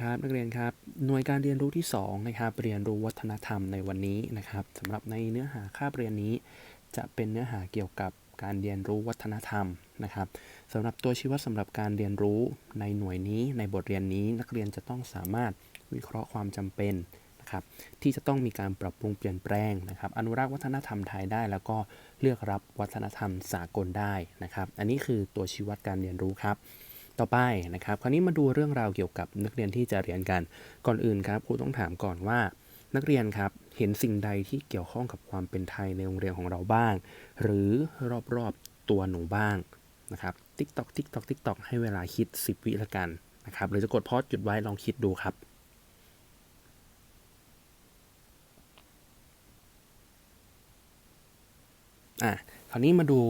ครับนักเรียนครับหน่วยการเรียนรู้ที่2นะครับเรียนรู้วัฒนธรรมในวันนี้นะครับสำหรับในเนื้อหาคาบเรียนนี้ จะเป็นเนื้อหาเกี่ยวกับการเรียนรู้วัฒนธรรมนะครับสำหรับตัวชี้วัดสำหรับการเรียนรู้ในหน่วยนี้ในบทเรียนนี้ นักเรียนจะต้องสามารถวิเคราะห์ความจำเป็นนะครับที่จะต้องมีการปรับปรุงเปลี่ยนแปลงนะครับ อนุรักษ์วัฒนธรรมไทยได้ แล้วก็เลือกรับวัฒนธรรมสากลได้นะครับ อันนี้คือตัวชี้วัดการเรียนรู้ครับ ต่อไปนะครับ คราวนี้มาดูเรื่องราวเกี่ยวกับนักเรียนที่จะเรียนกัน ก่อนอื่นครับครูต้องถามก่อนว่า นักเรียนครับเห็นสิ่งใดที่เกี่ยวข้องกับความเป็นไทยในโรงเรียนของเราบ้าง หรือรอบๆตัวหนูบ้างนะครับติ๊กตอกติ๊กตอกติ๊กตอกให้เวลาคิด 10 วิละกันนะครับหรือจะกดพอสหยุดไว้ลองคิดดูครับอะคราวนี้มาดู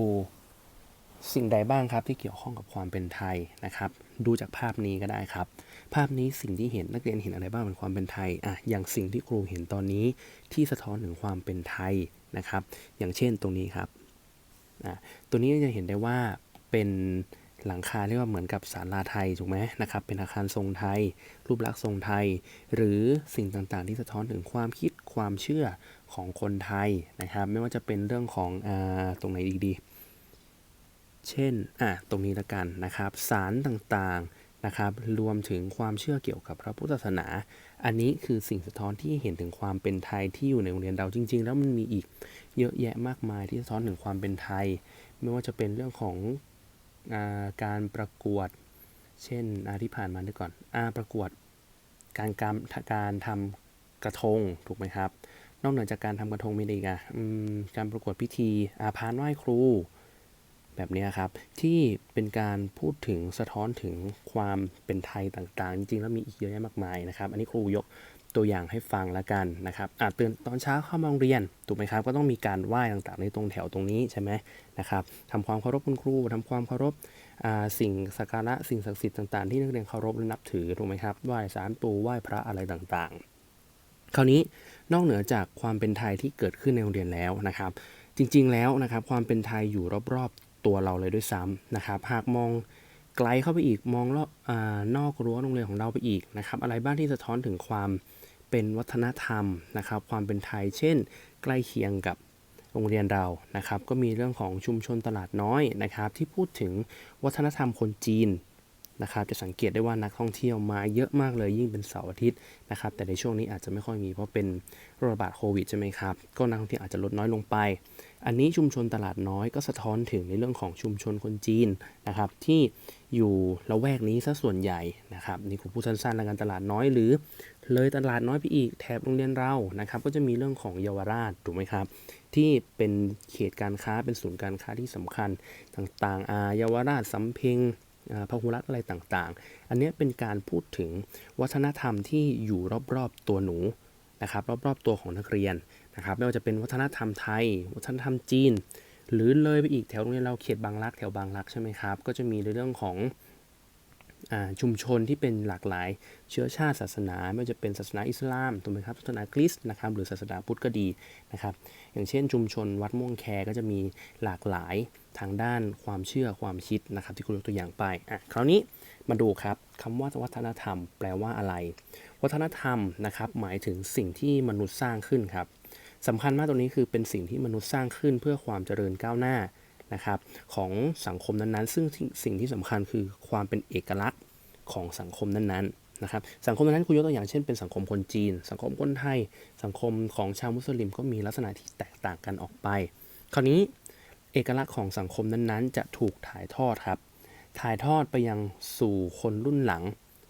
สิ่งใดบ้างครับที่เกี่ยวข้องกับความเป็นไทยนะครับ ดูจากภาพนี้ก็ได้ครับ ภาพนี้สิ่งที่เห็นนักเรียนเห็นอะไรบ้างเป็นความเป็นไทยอะอย่างสิ่งที่ครูเห็นตอนนี้ที่สะท้อนถึงความเป็นไทยนะครับ อย่างเช่นตรงนี้ครับอะตัวนี้จะเห็นได้ว่าเป็นหลังคาเรียกว่าเหมือนกับศาลาไทยถูกไหมนะครับ เป็นอาคารทรงไทย รูปลักษณ์ทรงไทย หรือสิ่งต่างๆ ที่สะท้อนถึงความคิดความเชื่อของคนไทยนะครับ ไม่ว่าจะเป็นเรื่องของอ่าตรงไหนดีดีๆ เช่นอะตรงนี้ละกันนะครับ สารต่างๆนะครับ รวมถึงความเชื่อเกี่ยวกับพระพุทธศาสนา อันนี้คือสิ่งสะท้อนที่เห็นถึงความเป็นไทยที่อยู่ในโรงเรียนเราจริง ๆ แล้วมันมีอีกเยอะแยะมากมายที่สะท้อนถึงความเป็นไทย ไม่ว่าจะเป็นเรื่องของอาการประกวด เช่นอาที่ผ่านมาด้วยก่อนอาประกวดการการมการทำกระทงถูกไหมครับ นอกเหนือจากการทำกระทงมีอะไรอีกอะการประกวดพิธีอาพานไหว้ครู แบบนี้ครับ ที่เป็นการพูดถึงสะท้อนถึงความเป็นไทยต่างๆ จริงๆ แล้วมีอีกเยอะแยะมากมายนะครับ อันนี้ครูยกตัวอย่างให้ฟังแล้วกันนะครับอาจตื่นตอนเช้าเข้ามาโรงเรียนถูกไหมครับ ก็ต้องมีการไหว้ต่างๆ ในตรงแถวตรงนี้ใช่ไหมนะครับทำความเคารพคุณครูทำความเคารพอ่าสิ่งสักการะสิ่งศักดิ์สิทธิ์ต่างๆ ที่นักเรียนเคารพและนับถือถูกไหมครับไหว้ศาลปู่ไหว้พระอะไรต่างๆ คราวนี้นอกเหนือจากความเป็นไทยที่เกิดขึ้นในโรงเรียนแล้วนะครับ จริงๆแล้วนะครับความเป็นไทยอยู่รอบๆ ตัวเราเลยด้วยซ้ำนะครับ หากมองไกลเข้าไปอีกมองรอบนอกรั้วโรงเรียนของเราไปอีกนะครับ อะไรบ้างที่สะท้อนถึงความเป็นวัฒนธรรมนะครับ ความเป็นไทย เช่น ใกล้เคียงกับโรงเรียนเรานะครับ ก็มีเรื่องของชุมชนตลาดน้อยนะครับ ที่พูดถึงวัฒนธรรมคนจีนนะครับจะสังเกตได้ว่านักท่องเที่ยวมาเยอะมากเลยยิ่งเป็นเสาร์อาทิตย์นะครับ แต่ในช่วงนี้อาจจะไม่ค่อยมีเพราะเป็นโรคระบาดโควิดใช่ไหมครับ ก็นักท่องเที่ยวอาจจะลดน้อยลงไป อันนี้ชุมชนตลาดน้อยก็สะท้อนถึงในเรื่องของชุมชนคนจีนนะครับ ที่อยู่ละแวกนี้ซะส่วนใหญ่นะครับนี่ครูพูดสั้นๆแล้วกันตลาดน้อยหรือ เลยตลาดน้อยไปอีกแถบโรงเรียนเรานะครับ ก็จะมีเรื่องของเยาวราชถูกไหมครับ ที่เป็นเขตการค้าเป็นศูนย์การค้าที่สำคัญต่างๆอาเยาวราชสำเพ็งอ่าพหุรัตอะไรต่างๆ อันนี้เป็นการพูดถึงวัฒนธรรมที่อยู่รอบๆตัวหนูนะครับ รอบๆตัวของนักเรียน นะครับไม่ว่าจะเป็นวัฒนธรรมไทย วัฒนธรรมจีน หรือเลยไปอีกแถวโรงเรียนเราเขตบางรักแถวบางรักใช่ไหมครับ ก็จะมีในเรื่องของอชุมชนที่เป็นหลากหลายเชื้อชาติศาสนา ไม่ว่าจะเป็นศาสนาอิสลามถูกไหมครับศาสนาคริสต์นะครับหรือศาสนาพุทธก็ดีนะครับอย่างเช่นชุมชนวัดม่วงแคก็จะมีหลากหลายทางด้านความเชื่อความคิดนะครับที่คุณยกตัวอย่างไปอะคราวนี้มาดูครับคำว่าวัฒนธรรม แปลว่าอะไร วัฒนธรรมนะครับหมายถึงสิ่งที่มนุษย์สร้างขึ้นครับ สำคัญมากตรงนี้คือเป็นสิ่งที่มนุษย์สร้างขึ้นเพื่อความเจริญก้าวหน้านะครับของสังคมนั้นๆ ซึ่งสิ่งที่สำคัญคือความเป็นเอกลักษณ์ของสังคมนั้นๆนะครับสังคมนั้นๆคุณยกตัวอย่างเช่นเป็นสังคมคนจีน สังคมคนไทย สังคมของชาวมุสลิมก็มีลักษณะที่แตกต่างกันออกไป คราวนี้เอกลักษณ์ของสังคมนั้นๆ จะถูกถ่ายทอดครับ ถ่ายทอดไปยังสู่คนรุ่นหลัง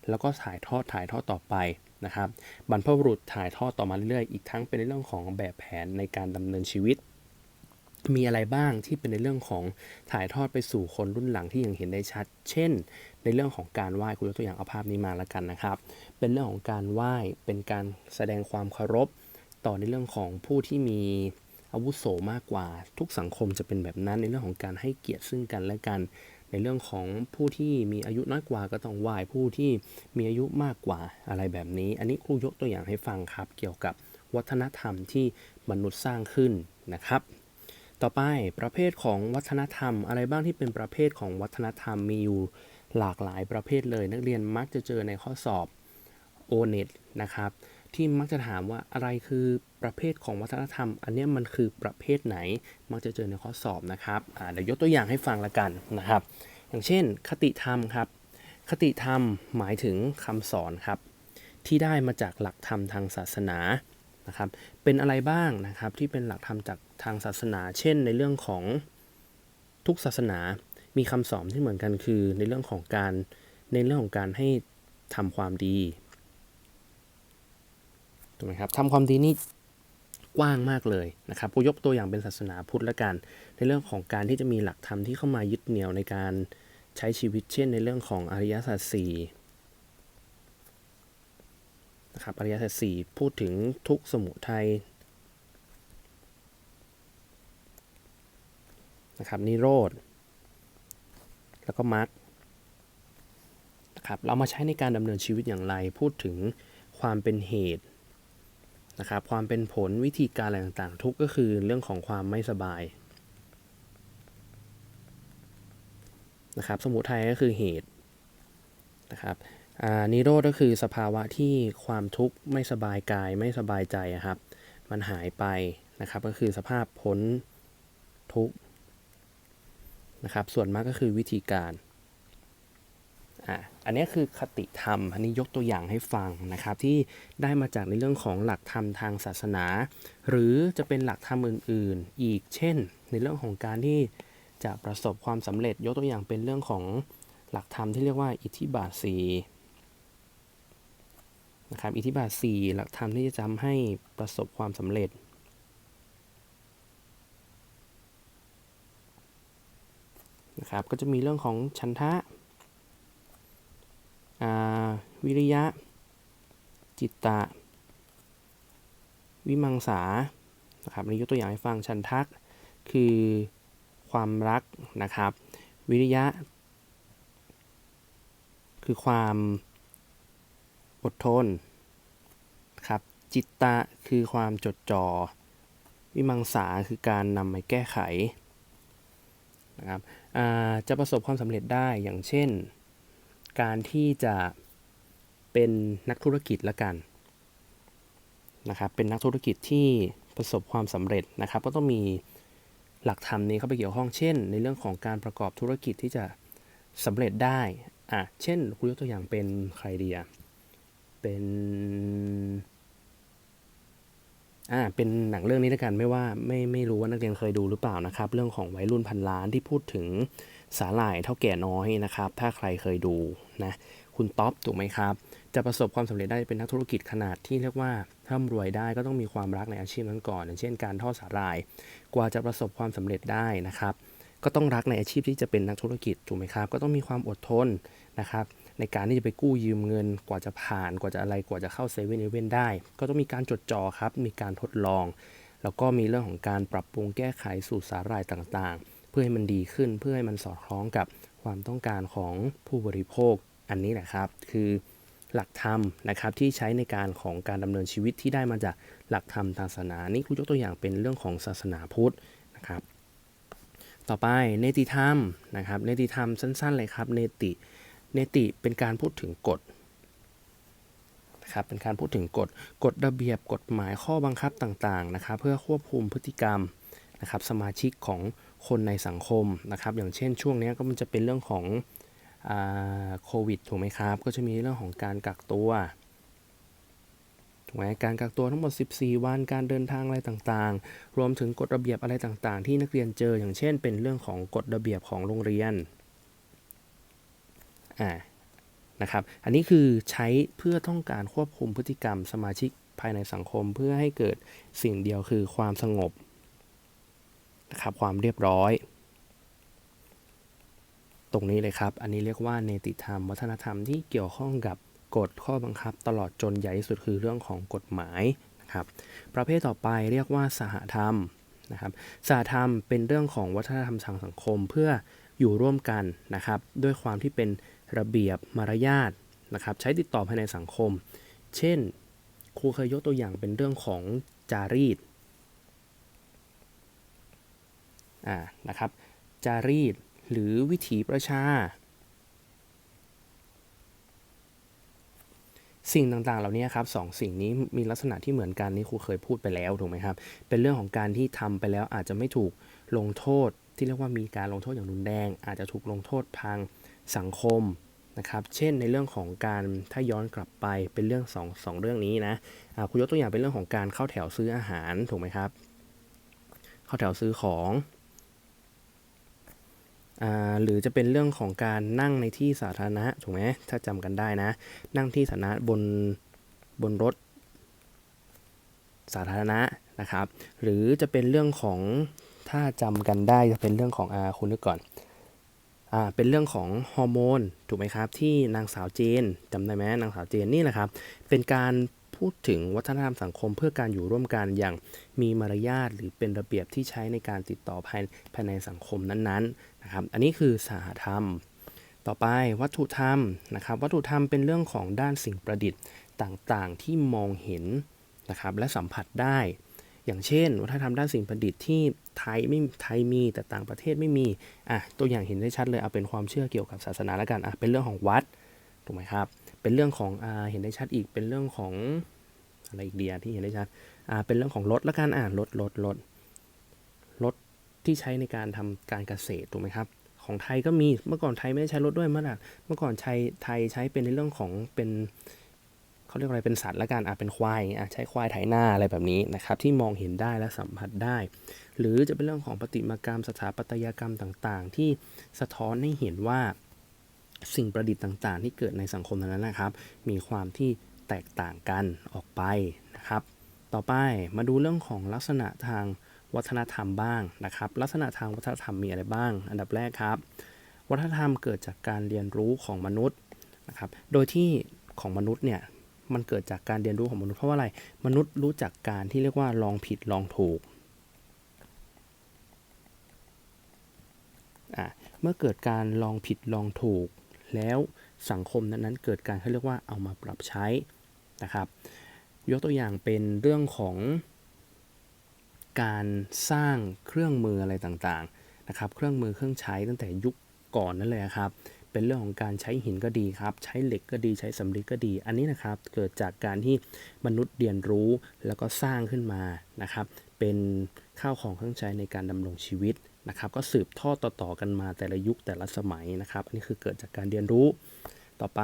แล้วก็ถ่ายทอดถ่ายทอดต่อไป นะครับบรรพบุรุษถ่ายทอดต่อมาเรื่อยๆ อีกทั้งเป็นในเรื่องของแบบแผนในการดำเนินชีวิต มีอะไรบ้างที่เป็นในเรื่องของถ่ายทอดไปสู่คนรุ่นหลังที่ยังเห็นได้ชัด เช่น ในเรื่องของการไหว้คุณยกตัวอย่างเอาภาพนี้มาแล้วกันนะครับ เป็นเรื่องของการไหว้เป็นการแสดงความเคารพต่อในเรื่องของผู้ที่มีอาวุโสมากกว่า ทุกสังคมจะเป็นแบบนั้นในเรื่องของการให้เกียรติซึ่งกันและกัน ในเรื่องของผู้ที่มีอายุน้อยกว่าก็ต้องไหว้ผู้ที่มีอายุมากกว่าอะไรแบบนี้ อันนี้ครูยกตัวอย่างให้ฟังครับ เกี่ยวกับวัฒนธรรมที่มนุษย์สร้างขึ้นนะครับ ต่อไปประเภทของวัฒนธรรม อะไรบ้างที่เป็นประเภทของวัฒนธรรมมีอยู่หลากหลายประเภทเลย นักเรียนมักจะเจอในข้อสอบ O-NET นะครับ ที่มักจะถามว่าอะไรคือประเภทของวัฒนธรรม อันนี้มันคือประเภทไหนมักจะเจอในข้อสอบนะครับเดี๋ยวยกตัวอย่างให้ฟังละกันนะครับ อย่างเช่น คติธรรมครับ คติธรรมหมายถึงคำสอนครับ ที่ได้มาจากหลักธรรมทางศาสนานะครับ เป็นอะไรบ้างนะครับที่เป็นหลักธรรมจากทางศาสนา เช่น ในเรื่องของทุกศาสนามีคำสอนที่เหมือนกันคือ ในเรื่องของการในเรื่องของการให้ทำความดี ถูกไหมครับทำความดีนี่กว้างมากเลยนะครับกูยกตัวอย่างเป็นศาสนาพุทธละกัน ในเรื่องของการที่จะมีหลักธรรมที่เข้ามายึดเหนี่ยวในการใช้ชีวิต เช่น ในเรื่องของอริยสัจสี่นะครับอริยสัจสี่พูดถึงทุกข์สมุทัยนะครับนิโรธ แล้วก็มรรคนะครับเรามาใช้ในการดำเนินชีวิตอย่างไร พูดถึงความเป็นเหตุ นะครับความเป็นผลวิธีการอะไรต่างๆ ทุกก็คือเรื่องของความไม่สบายนะครับสมุทัยก็คือเหตุนะครับนิโรธก็คือสภาวะที่ความทุกข์ไม่สบายกายไม่สบายใจครับ มันหายไปนะครับก็คือสภาพพ้นทุกข์นะครับส่วนมากก็คือวิธีการ อันนี้คือคติธรรม อันนี้ยกตัวอย่างให้ฟังนะครับ ที่ได้มาจากในเรื่องของหลักธรรมทางศาสนา หรือจะเป็นหลักธรรมอื่น ๆ อีกเช่น ในเรื่องของการที่จะประสบความสำเร็จยกตัวอย่างเป็นเรื่องของหลักธรรมที่เรียกว่าอิทธิบาทสีนะครับอิทธิบาทสีหลักธรรมที่จะทำให้ประสบความสำเร็จ นะครับก็จะมีเรื่องของชันทะ วิริยะ จิตตะ วิมังสานะครับนี่ยกตัวอย่างให้ฟังชันทักคือความรักนะครับ วิริยะ คือความอดทนครับจิตตะคือความจดจ่อวิมังสาคือการนำไปแก้ไขนะครับจะประสบความสำเร็จได้อย่างเช่น การที่จะเป็นนักธุรกิจละกันนะครับเป็นนักธุรกิจที่ประสบความสำเร็จนะครับ ก็ต้องมีหลักธรรมนี้เข้าไปเกี่ยวข้องเช่น ในเรื่องของการประกอบธุรกิจที่จะสำเร็จได้อะเช่นคุณยกตัวอย่างเป็นใครเดียเป็นอ่าเป็นหนังเรื่องนี้แล้วกันไม่ว่าไม่ไม่รู้ว่านักเรียนเคยดูหรือเปล่านะครับ เรื่องของวัยรุ่นพันล้านที่พูดถึง สาหร่ายเท่าแก่น้อยนะครับ ถ้าใครเคยดูนะคุณท็อปถูกไหมครับ จะประสบความสำเร็จได้เป็นนักธุรกิจขนาดที่เรียกว่าร่ำรวยได้ก็ต้องมีความรักในอาชีพนั้นก่อนอย่างเช่นการทอดสาหร่าย กว่าจะประสบความสำเร็จได้นะครับ ก็ต้องรักในอาชีพที่จะเป็นนักธุรกิจถูกไหมครับ ก็ต้องมีความอดทนนะครับในการที่จะไปกู้ยืมเงินกว่าจะผ่านกว่าจะอะไรกว่าจะเข้าเซเว่นเอเว่นได้ ก็ต้องมีการจดจ่อครับ มีการทดลอง แล้วก็มีเรื่องของการปรับปรุงแก้ไขสูตรสาหร่ายต่าง เพื่อให้มันดีขึ้น เพื่อให้มันสอดคล้องกับความต้องการของผู้บริโภค อันนี้แหละครับ คือหลักธรรมนะครับที่ใช้ในการของการดำเนินชีวิตที่ได้มาจากหลักธรรมทางศาสนา นี่ครูยกตัวอย่างเป็นเรื่องของศาสนาพุทธนะครับ ต่อไปเนติธรรมนะครับ เนติธรรมสั้นๆเลยครับ เนติ เนติเป็นการพูดถึงกฎนะครับเป็นการพูดถึงกฎกฎระเบียบกฎหมายข้อบังคับต่างๆนะครับ เพื่อควบคุมพฤติกรรมนะครับสมาชิกของ คนในสังคมนะครับอย่างเช่นช่วงนี้ก็มันจะเป็นเรื่องของโควิดถูกไหมครับ ก็จะมีเรื่องของการกักตัวถูกไหมการกักตัวทั้งหมด 14 วัน การเดินทางอะไรต่างๆ รวมถึงกฎระเบียบอะไรต่างๆ ที่นักเรียนเจอ อย่างเช่น เป็นเรื่องของกฎระเบียบของโรงเรียน อ่า นะครับ อันนี้คือใช้เพื่อต้องการควบคุมพฤติกรรมสมาชิกภายในสังคม เพื่อให้เกิดสิ่งเดียวคือความสงบ นะครับความเรียบร้อย ตรงนี้เลยครับ อันนี้เรียกว่าเนติธรรม วัฒนธรรมที่เกี่ยวข้องกับกฎข้อบังคับ ตลอดจนใหญ่ที่สุดคือเรื่องของกฎหมายนะครับ ประเภทต่อไปเรียกว่าสหธรรมนะครับสหธรรมเป็นเรื่องของวัฒนธรรมทางสังคมเพื่ออยู่ร่วมกันนะครับ ด้วยความที่เป็นระเบียบมารยาทนะครับ ใช้ติดต่อภายในสังคม เช่น ครูเคยยกตัวอย่างเป็นเรื่องของจารีต อ่านะครับจารีตหรือวิถีประชา สิ่งต่างๆ เหล่านี้ครับสองสิ่งนี้มีลักษณะที่เหมือนกันนี่ครูเคยพูดไปแล้วถูกไหมครับ เป็นเรื่องของการที่ทำไปแล้วอาจจะไม่ถูกลงโทษที่เรียกว่ามีการลงโทษอย่างรุนแรง อาจจะถูกลงโทษทางสังคมนะครับเช่นในเรื่องของการถ้าย้อนกลับไปเป็นเรื่องสองสองเรื่องนี้นะอ่าครูยกตัวอย่างเป็นเรื่องของการเข้าแถวซื้ออาหารถูกไหมครับ เข้าแถวซื้อของ หรือจะเป็นเรื่องของการนั่งในที่สาธารณะถูกไหมถ้าจำกันได้นะ นั่งที่สาธารณะบนบนรถสาธารณะนะครับ หรือจะเป็นเรื่องของถ้าจำกันได้จะเป็นเรื่องของอาคุณนึกก่อนอ่าเป็นเรื่องของฮอร์โมนถูกไหมครับ ที่นางสาวเจนจำได้ไหมนางสาวเจนนี่แหละครับ เป็นการพูดถึงวัฒนธรรมสังคมเพื่อการอยู่ร่วมกันอย่างมีมารยาทหรือเป็นระเบียบที่ใช้ในการติดต่อภายภายในสังคมนั้นๆ นะครับอันนี้คือสหธรรม ต่อไปวัตถุธรรมนะครับวัตถุธรรมเป็นเรื่องของด้านสิ่งประดิษฐ์ต่างๆ ที่มองเห็นนะครับและสัมผัสได้ อย่างเช่น วัฒนธรรมด้านสิ่งประดิษฐ์ที่ไทยไม่ไทยมีแต่ต่างประเทศไม่มีอะตัวอย่างเห็นได้ชัดเลยเอาเป็นความเชื่อเกี่ยวกับศาสนาล้วกันอะเป็นเรื่องของวัดถูกไหมครับเป็นเรื่องของอ่าเห็นได้ชัดอีกเป็นเรื่องของอะไรอีกเดียที่เห็นได้ชัดอ่าเป็นเรื่องของรถล้วกันอ่ารถรถรถ ที่ใช้ในการทำการเกษตรถูกไหมครับ ของไทยก็มีเมื่อก่อนไทยไม่ได้ใช้รถด้วยเมื่อไหร่เมื่อก่อนไทยไทยใช้เป็นในเรื่องของเป็นเขาเรียกอะไรเป็นสัตว์ละกันอะเป็นควายอะใช้ควายไถหน้าอะไรแบบนี้นะครับที่มองเห็นได้และสัมผัสได้ หรือจะเป็นเรื่องของประติมากรรมสถาปัตยกรรมต่างๆ ที่สะท้อนให้เห็นว่าสิ่งประดิษฐ์ต่างๆ ที่เกิดในสังคมนั้นนะครับ มีความที่แตกต่างกันออกไปนะครับ ต่อไปมาดูเรื่องของลักษณะทาง วัฒนธรรมบ้างนะครับ ลักษณะทางวัฒนธรรมมีอะไรบ้าง อันดับแรกครับ วัฒนธรรมเกิดจากการเรียนรู้ของมนุษย์นะครับ โดยที่ของมนุษย์เนี่ยมันเกิดจากการเรียนรู้ของมนุษย์เพราะว่าอะไร มนุษย์รู้จักการที่เรียกว่าลองผิดลองถูกอะเมื่อเกิดการลองผิดลองถูก แล้วสังคมนั้นๆเกิดการเขาเรียกว่าเอามาปรับใช้นะครับ ยกตัวอย่างเป็นเรื่องของ การสร้างเครื่องมืออะไรต่างๆนะครับ เครื่องมือเครื่องใช้ตั้งแต่ยุคก่อนนั่นเลยครับ เป็นเรื่องของการใช้หินก็ดีครับ ใช้เหล็กก็ดีใช้สำริดก็ดี อันนี้นะครับเกิดจากการที่มนุษย์เรียนรู้แล้วก็สร้างขึ้นมานะครับ เป็นข้าวของเครื่องใช้ในการดำรงชีวิตนะครับ ก็สืบทอดต่อๆกันมาแต่ละยุคแต่ละสมัยนะครับ อันนี้คือเกิดจากการเรียนรู้ต่อไป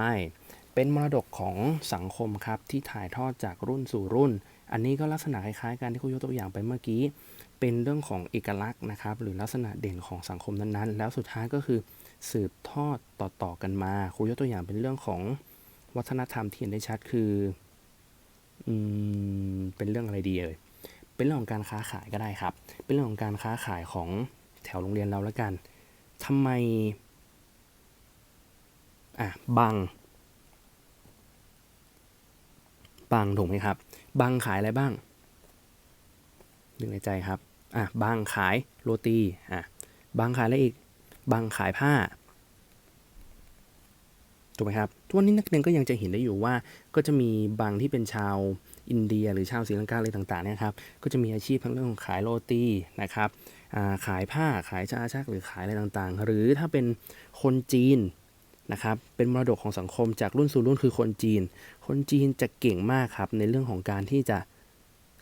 เป็นมรดกของสังคมครับที่ถ่ายทอดจากรุ่นสู่รุ่น อันนี้ก็ลักษณะคล้ายๆกันที่คุณยกตัวอย่างไปเมื่อกี้ เป็นเรื่องของเอกลักษณ์นะครับ หรือลักษณะเด่นของสังคมนั้นๆ แล้วสุดท้ายก็คือสืบทอดต่อๆกันมา ครูยกตัวอย่างเป็นเรื่องของวัฒนธรรมที่เห็นได้ชัดคืออืมเป็นเรื่องอะไรดีเอ่ยเป็นเรื่องของการค้าขายก็ได้ครับ เป็นเรื่องของการค้าขายของแถวโรงเรียนเราแล้วกันทำไมอะบาง บางถูกไหมครับบางขายอะไรบ้างนึกในใจครับ อะบางขายโรตี อะบางขายอะไรอีก บางขายผ้า ถูกไหมครับทุกวันนี้นักเรียนก็ยังจะเห็นได้อยู่ว่า ก็จะมีบางที่เป็นชาวอินเดีย หรือชาวศรีลังกาอะไรต่างๆเนี่ยครับ ก็จะมีอาชีพทั้งเรื่องของขายโรตีนะครับอ่าขายผ้า ขายชาชัก หรือขายอะไรต่างๆ หรือถ้าเป็นคนจีน นะครับเป็นมรดกของสังคมจากรุ่นสู่รุ่นคือคนจีน คนจีนจะเก่งมากครับในเรื่องของการที่จะ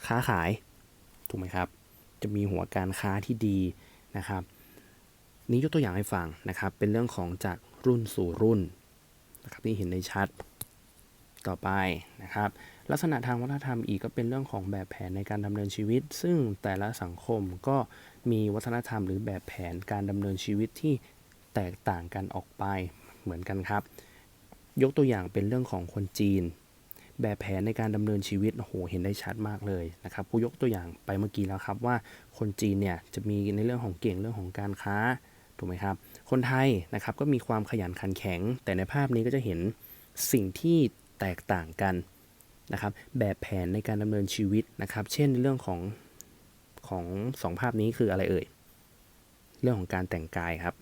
ค้าขายถูกไหมครับ จะมีหัวการค้าที่ดีนะครับ นี้ยกตัวอย่างให้ฟังนะครับ เป็นเรื่องของจากรุ่นสู่รุ่นนะครับที่เห็นในชัดต่อไปนะครับ ลักษณะทางวัฒนธรรมอีกก็เป็นเรื่องของแบบแผนในการดำเนินชีวิต ซึ่งแต่ละสังคมก็มีวัฒนธรรมหรือแบบแผนการดำเนินชีวิตที่แตกต่างกันออกไป เหมือนกันครับ ยกตัวอย่างเป็นเรื่องของคนจีน แบบแผนในการดำเนินชีวิตโอ้โหเห็นได้ชัดมากเลยนะครับผู้ยกตัวอย่างไปเมื่อกี้แล้วครับว่าคนจีนเนี่ยจะมีในเรื่องของเก่งเรื่องของการค้าถูกไหมครับ คนไทยนะครับก็มีความขยันขันแข็ง แต่ในภาพนี้ก็จะเห็นสิ่งที่แตกต่างกันนะครับ แบบแผนในการดำเนินชีวิตนะครับ เช่นในเรื่องของของสองภาพนี้คืออะไรเอ่ย เรื่องของการแต่งกายครับ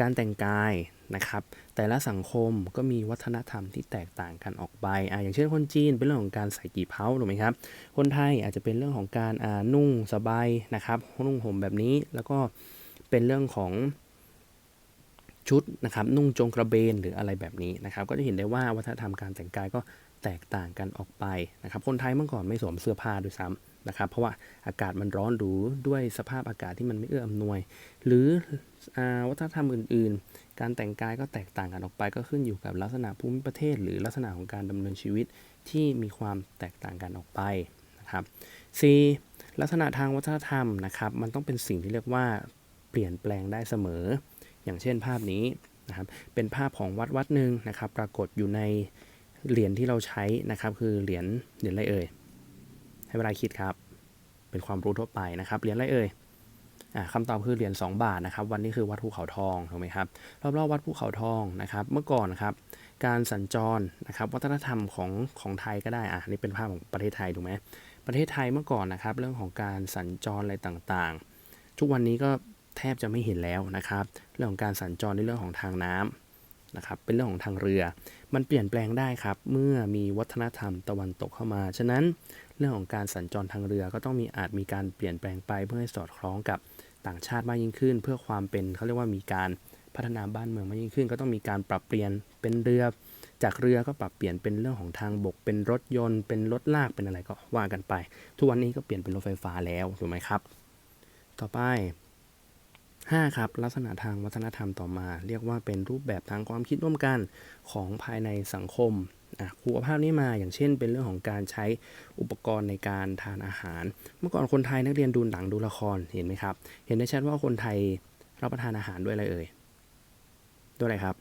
การแต่งกาย นะครับ แต่ละสังคมก็มีวัฒนธรรมที่แตกต่างกันออกไปอ่าอย่างเช่นคนจีนเป็นเรื่องของการใส่กี่เพ้าถูกไหมครับ คนไทยอาจจะเป็นเรื่องของการอ่านุ่งสบายนะครับนุ่งห่มแบบนี้แล้วก็เป็นเรื่องของชุดนะครับนุ่งจงกระเบนหรืออะไรแบบนี้นะครับ ก็จะเห็นได้ว่าวัฒนธรรมการแต่งกายก็แตกต่างกันออกไปนะครับ คนไทยเมื่อก่อนไม่สวมเสื้อผ้าด้วยซ้ำ นะครับ เพราะว่าอากาศมันร้อนหรูด้วยสภาพอากาศที่มันไม่เอื้ออำนวย หรืออวัฒนธรรมอื่น ๆ การแต่งกายก็แตกต่างกันออกไป ก็ขึ้นอยู่กับลักษณะภูมิประเทศ หรือลักษณะของการดำเนินชีวิตที่มีความแตกต่างกันออกไปนะครับ C ลักษณะทางวัฒนธรรมนะครับ มันต้องเป็นสิ่งที่เรียกว่าเปลี่ยนแปลงได้เสมอ อย่างเช่นภาพนี้นะครับ เป็นภาพของวัดวัดหนึ่งนะครับ ปรากฏอยู่ในเหรียญที่เราใช้นะครับ คือเหรียญเหรียญอะไรเอ่ย ให้เวลาคิดครับ เป็นความรู้ทั่วไปนะครับเหรียญอะไรเอ่ยอ่าคำตอบคือเหรียญ2บาทนะครับ วันนี้คือวัดภูเขาทองถูกไหมครับรอบๆวัดภูเขาทองนะครับ เมื่อก่อนครับ การสัญจรนะครับ วัฒนธรรมของของไทยก็ได้อะนี่เป็นภาพของประเทศไทยถูกไหมประเทศไทยเมื่อก่อนนะครับ เรื่องของการสัญจรอะไรต่างๆ ทุกวันนี้ก็แทบจะไม่เห็นแล้วนะครับ เรื่องของการสัญจรในเรื่องของทางน้ำนะครับ เป็นเรื่องของทางเรือ มันเปลี่ยนแปลงได้ครับ เมื่อมีวัฒนธรรมตะวันตกเข้ามา ฉะนั้น เรื่องของการสัญจรทางเรือก็ต้องมีอาจมีการเปลี่ยนแปลงไปเพื่อให้สอดคล้องกับต่างชาติมากยิ่งขึ้น เพื่อความเป็นเขาเรียกว่ามีการพัฒนาบ้านเมืองมากยิ่งขึ้น ก็ต้องมีการปรับเปลี่ยนเป็นเรือ จากเรือก็ปรับเปลี่ยนเป็นเรื่องของทางบก เป็นรถยนต์ เป็นรถลากเป็นอะไรก็ว่ากันไป ทุกวันนี้ก็เปลี่ยนเป็นรถไฟฟ้าแล้วถูกไหมครับ ต่อไป 5 ครับ ลักษณะทางวัฒนธรรมต่อมา เรียกว่าเป็นรูปแบบทางความคิดร่วมกันของภายในสังคม ครูภาพนี้มาอย่างเช่น เป็นเรื่องของการใช้อุปกรณ์ในการทานอาหาร เมื่อก่อนคนไทยนักเรียนดูหนังดูละครเห็นไหมครับ เห็นได้ชัดว่าคนไทยรับประทานอาหารด้วยอะไรเอ่ยด้วยอะไรครับ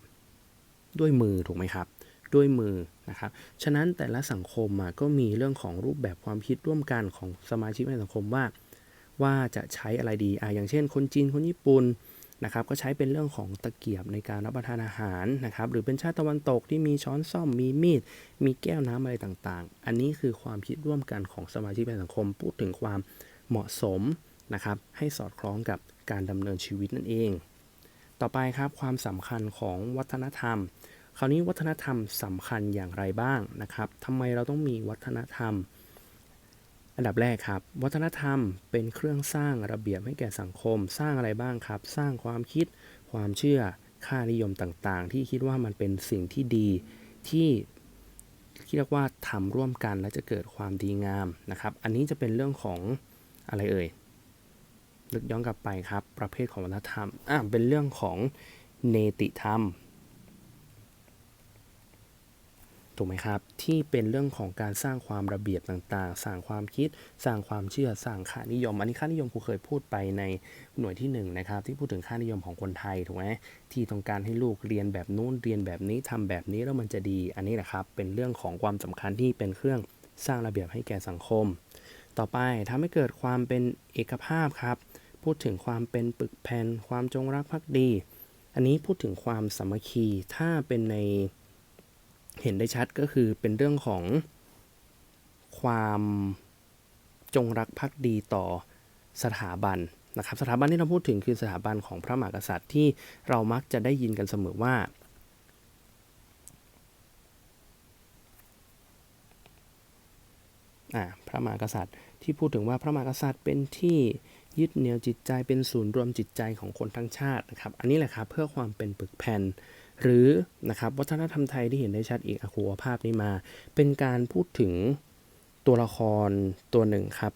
ด้วยมือถูกไหมครับ ด้วยมือนะครับ ฉะนั้นแต่ละสังคมก็มีเรื่องของรูปแบบความคิดร่วมกันของสมาชิกในสังคมว่า ว่าจะใช้อะไรดีอะอย่างเช่น คนจีนคนญี่ปุ่น นะครับก็ใช้เป็นเรื่องของตะเกียบในการรับประทานอาหารนะครับหรือเป็นชาติตะวันตกที่มีช้อนซ่อมมีมีด มีแก้วน้ำอะไรต่างๆ อันนี้คือความคิดร่วมกันของสมาชิกในสังคม พูดถึงความเหมาะสมนะครับให้สอดคล้องกับการดำเนินชีวิตนั่นเอง ต่อไปครับความสำคัญของวัฒนธรรม คราวนี้วัฒนธรรมสำคัญอย่างไรบ้างนะครับทำไมเราต้องมีวัฒนธรรม อันดับแรกครับ วัฒนธรรมเป็นเครื่องสร้างระเบียบให้แก่สังคม สร้างอะไรบ้างครับ สร้างความคิด ความเชื่อ ค่านิยมต่างๆ ที่คิดว่ามันเป็นสิ่งที่ดีที่เรียกว่าทำร่วมกันและจะเกิดความดีงามนะครับ อันนี้จะเป็นเรื่องของอะไรเอ่ยนึกย้อนกลับไปครับ ประเภทของวัฒนธรรมอะเป็นเรื่องของเนติธรรม ถูกไหมครับ ที่เป็นเรื่องของการสร้างความระเบียบต่างๆ สร้างความคิด สร้างความเชื่อ สร้างค่านิยม อันนี้ค่านิยมครูเคยพูดไปในหน่วยที่1นงนะครับ ที่พูดถึงค่านิยมของคนไทยถูกไหมที่ต้องการให้ลูกเรียนแบบนู้นเรียนแบบนี้ทำแบบนี้แล้วมันจะดี อันนี้แหละครับ เป็นเรื่องของความสำคัญที่เป็นเครื่องสร้างระเบียบให้แก่สังคม ต่อไปทำให้เกิดความเป็นเอกภาพครับ พูดถึงความเป็นปึกแผ่นความจงรักภักดี อันนี้พูดถึงความสามัคคี ถ้าเป็นใน เห็นได้ชัดก็คือเป็นเรื่องของความจงรักภักดีต่อสถาบันนะครับ สถาบันที่เราพูดถึงคือสถาบันของพระมหากษัตริย์ที่เรามักจะได้ยินกันเสมอว่า พระมหากษัตริย์ที่พูดถึงว่าพระมหากษัตริย์เป็นที่ยึดเหนี่ยวจิตใจเป็นศูนย์รวมจิตใจของคนทั้งชาตินะครับ อันนี้แหละครับเพื่อความเป็นปึกแผ่น หรือนะครับวัฒนธรรมไทยที่เห็นได้ชัดอีกอคูภาพนี้มา เป็นการพูดถึงตัวละครตัวหนึ่งครับ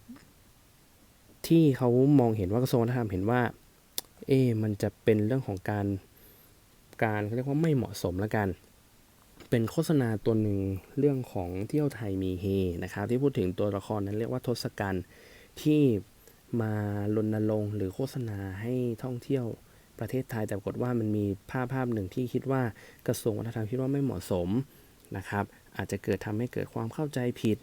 ที่เขามองเห็นว่ากระทรวงวัฒนธรรมเห็นว่า เอ๊มันจะเป็นเรื่องของการการเขาเรียกว่าไม่เหมาะสมละกัน เป็นโฆษณาตัวหนึ่งเรื่องของเที่ยวไทยมีเฮนะครับ ที่พูดถึงตัวละครนั้นเรียกว่าทศกัณฐ์ที่มารณรงค์หรือโฆษณาให้ท่องเที่ยว ประเทศไทย แต่ปรากฏว่ามันมีภาพภาพหนึ่งที่คิดว่ากระทรวงวัฒนธรรมคิดว่าไม่เหมาะสมนะครับ อาจจะเกิดทำให้เกิดความเข้าใจผิด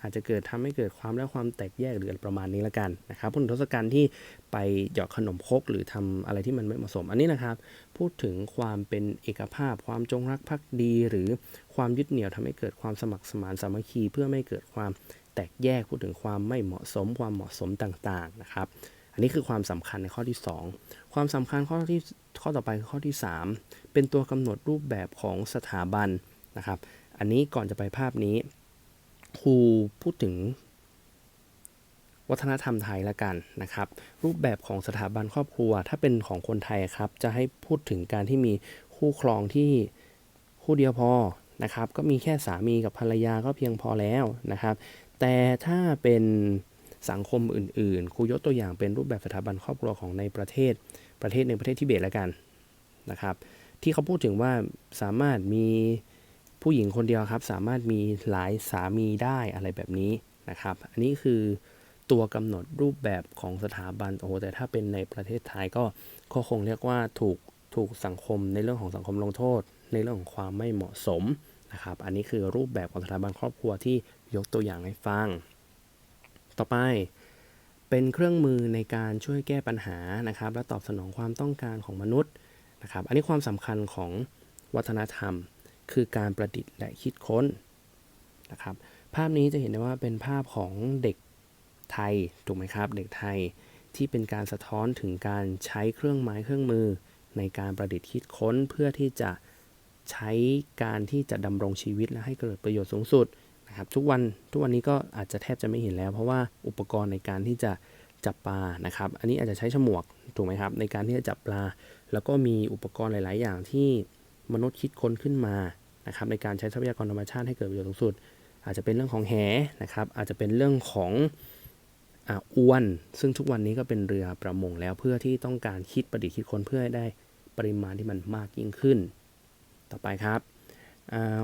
อาจจะเกิดทำให้เกิดความและความแตกแยกหรือประมาณนี้ละกันนะครับพูดถึงทศกัณฐ์ที่ไปหยอกขนมคกหรือทำอะไรที่มันไม่เหมาะสม อันนี้นะครับ พูดถึงความเป็นเอกภาพ ความจงรักภักดี หรือความยึดเหนี่ยวทำให้เกิดความสมัครสมานสามัคคี เพื่อไม่เกิดความแตกแยกพูดถึงความไม่เหมาะสม ความเหมาะสมต่างๆนะครับ อันนี้คือความสำคัญในข้อที่ 2 ความสำคัญข้อที่ข้อต่อไปคือข้อที่ 3 เป็นตัวกำหนดรูปแบบของสถาบันนะครับ อันนี้ก่อนจะไปภาพนี้ครูพูดถึงวัฒนธรรมไทยละกันนะครับ รูปแบบของสถาบันครอบครัว ถ้าเป็นของคนไทยครับ จะให้พูดถึงการที่มีคู่ครองที่คู่เดียวพอนะครับ ก็มีแค่สามีกับภรรยาก็เพียงพอแล้วนะครับ แต่ถ้าเป็น สังคมอื่นๆ ครูยกตัวอย่างเป็นรูปแบบสถาบันครอบครัวของในประเทศ ประเทศในงประเทศทิเบตแล้วกันนะครับ ที่เขาพูดถึงว่าสามารถมีผู้หญิงคนเดียวครับ สามารถมีหลายสามีได้อะไรแบบนี้นะครับ อันนี้คือตัวกำหนดรูปแบบของสถาบันโอ้โหแต่ถ้าเป็นในประเทศไทยก็ก็คงเรียกว่าถูกถูกสังคมในเรื่องของสังคมลงโทษ ในเรื่องของความไม่เหมาะสมนะครับ อันนี้คือรูปแบบของสถาบันครอบครัวที่ยกตัวอย่างให้ฟัง ต่อไปเป็นเครื่องมือในการช่วยแก้ปัญหานะครับ และตอบสนองความต้องการของมนุษย์นะครับ อันนี้ความสำคัญของวัฒนธรรม คือการประดิษฐ์และคิดค้นนะครับ ภาพนี้จะเห็นได้ว่าเป็นภาพของเด็กไทยถูกไหมครับ เด็กไทยที่เป็นการสะท้อนถึงการใช้เครื่องไม้เครื่องมือ ในการประดิษฐ์คิดค้นเพื่อที่จะใช้การที่จะดำรงชีวิตและให้เกิดประโยชน์สูงสุด นะครับทุกวันทุกวันนี้ก็อาจจะแทบจะไม่เห็นแล้ว เพราะว่าอุปกรณ์ในการที่จะจับปลานะครับ อันนี้อาจจะใช้ฉมวกถูกไหมครับ ในการที่จะจับปลา แล้วก็มีอุปกรณ์หลาย ๆ อย่างที่มนุษย์คิดค้นขึ้นมานะครับ ในการใช้ทรัพยากรธรรมชาติให้เกิดประโยชน์สูงสุด อาจจะเป็นเรื่องของแหนะครับ อาจจะเป็นเรื่องของอวน ซึ่งทุกวันนี้ก็เป็นเรือประมงแล้วเพื่อที่ต้องการคิดประดิษฐ์คิดค้นเพื่อให้ได้ปริมาณที่มันมากยิ่งขึ้น ต่อไปครับ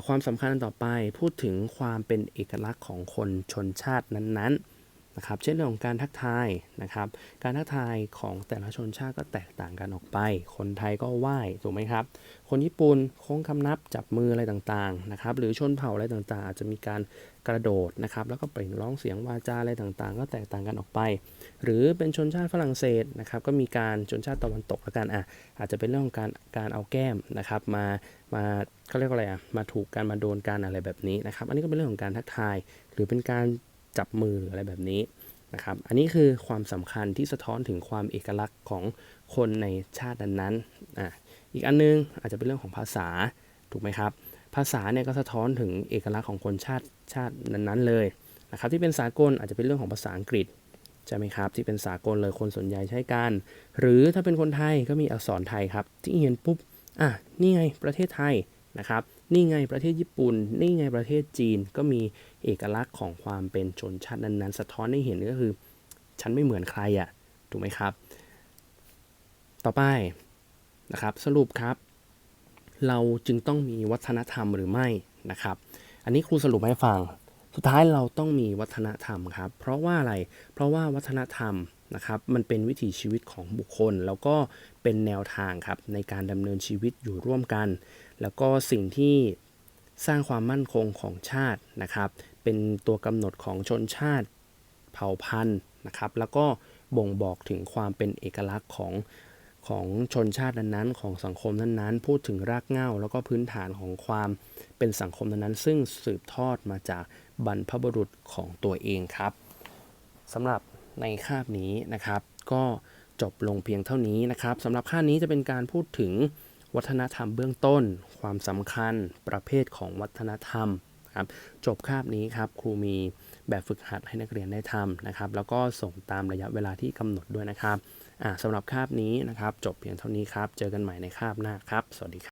ความสำคัญอันต่อไปพูดถึงความเป็นเอกลักษณ์ของคนชนชาตินั้นๆนะครับ เช่นเรื่องของการทักทายนะครับ การทักทายของแต่ละชนชาติก็แตกต่างกันออกไป คนไทยก็ไหว้ถูกไหมครับ คนญี่ปุ่นโค้งคำนับจับมืออะไรต่างๆนะครับ หรือชนเผ่าอะไรต่างๆ อาจจะมีการ กระโดดนะครับ แล้วก็เปล่งร้องเสียงวาจาอะไรต่างๆ ก็แตกต่างกันออกไป หรือเป็นชนชาติฝรั่งเศสนะครับ ก็มีการชนชาติตะวันตกละกันอะอาจจะเป็นเรื่องของการการเอาแก้มนะครับมามาเขาเรียกว่าอะไรอะมาถูกกันมาโดนกันอะไรแบบนี้นะครับ อันนี้ก็เป็นเรื่องของการทักทาย หรือเป็นการจับมือหรืออะไรแบบนี้นะครับ อันนี้คือความสำคัญที่สะท้อนถึงความเอกลักษณ์ของคนในชาตินั้นๆอะอีกอันนึงอาจจะเป็นเรื่องของภาษาถูกไหมครับ ภาษาเนี่ยก็สะท้อนถึงเอกลักษณ์ของคนชาติชาตินั้นๆเลยนะครับที่เป็นสากลอาจจะเป็นเรื่องของภาษาอังกฤษใช่ไหมครับที่เป็นสากลเลยคนส่วนใหญ่ใช้กัน หรือถ้าเป็นคนไทยก็มีอักษรไทยครับ ที่เห็นปุ๊บอะนี่ไงประเทศไทยนะครับนี่ไงประเทศญี่ปุ่น นี่ไงประเทศจีนก็มีเอกลักษณ์ของความเป็นชนชาตินั้นๆ สะท้อนให้เห็นก็คือ ฉันไม่เหมือนใครอะ่ะถูกไหมครับ ต่อไปนะครับสรุปครับ เราจึงต้องมีวัฒนธรรมหรือไม่นะครับ อันนี้ครูสรุปให้ฟัง สุดท้ายเราต้องมีวัฒนธรรมครับ เพราะว่าอะไร เพราะว่าวัฒนธรรมนะครับมันเป็นวิถีชีวิตของบุคคล แล้วก็เป็นแนวทางครับในการดำเนินชีวิตอยู่ร่วมกัน แล้วก็สิ่งที่สร้างความมั่นคงของชาตินะครับ เป็นตัวกำหนดของชนชาติเผ่าพันธุ์นะครับ แล้วก็บ่งบอกถึงความเป็นเอกลักษณ์ของ ของชนชาตินั้นๆ ของสังคมนั้นๆ พูดถึงรากเหง้า แล้วก็พื้นฐานของความเป็นสังคมนั้นๆ ซึ่งสืบทอดมาจากบรรพบุรุษของตัวเองครับสำหรับในคาบนี้นะครับ ก็จบลงเพียงเท่านี้นะครับสำหรับคาบนี้จะเป็นการพูดถึงวัฒนธรรมเบื้องต้น ความสำคัญประเภทของวัฒนธรรมครับจบคาบนี้ครับครูมี แบบฝึกหัดให้นักเรียนได้ทำนะครับ แล้วก็ส่งตามระยะเวลาที่กำหนดด้วยนะครับสำหรับคาบนี้นะครับ จบเพียงเท่านี้ครับ เจอกันใหม่ในคาบหน้าครับ สวัสดีครับ